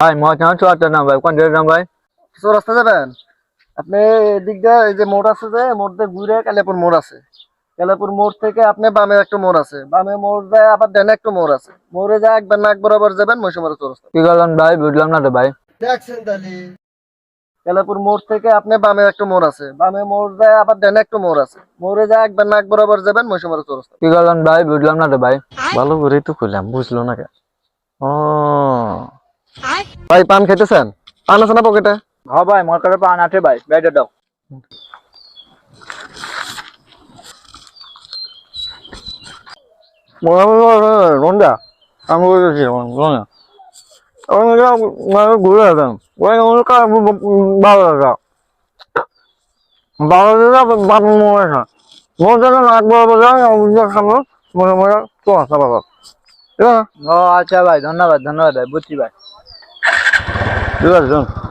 ভাই মহাজন চুয়াত্তর নাম ভাই কোন নাম ভাই? চৌরাস্তা যাবেন? আপনি এদিক দিয়ে এই যে মোড় আছে যে মোড় দিয়ে ঘুরে কালিয়াপুর মোড় আছে। কালিয়াপুর মোড় থেকে আপনি বামে একটা মোড় আছে। বামে মোড় যায় আবার ডানে একটা মোড় আছে। মোড়ে যায় একবার নাক বরাবর যাবেন মহিষমারা চৌরাস্তা। কি করলেন ভাই? বুঝলাম না তো ভাই। দেখছেন তাহলে। মোড় থেকে আপনি বামে একটা মোড় আছে। বামে মোড় যায় আবার ডানে একটা মোড় আছে। মোড়ে যায় একবার নাক বরাবর যাবেন মহিষমারা চৌরাস্তা। কি করলেন ভাই? বুঝলাম না তো ভাই। ভালো করেই তো কইলাম বুঝলো না ভাই পান খেতেছেন পান আছে না পকেটে? হ্যাঁ ভাই মোর কাছে পান আছে ভাই বেড়ে দাও। রোন্ডা আমি বলেছি রোন্ডা ঘুরে যেতাম ওই ভালো লাগা। ভালো লাগা বাবু মনে নাক সামনে মনে মনে তো আসা বাবা ও আচ্ছা ভাই ধন্যবাদ ধন্যবাদ ভাই বুঝছি ভাই। Tudo junto.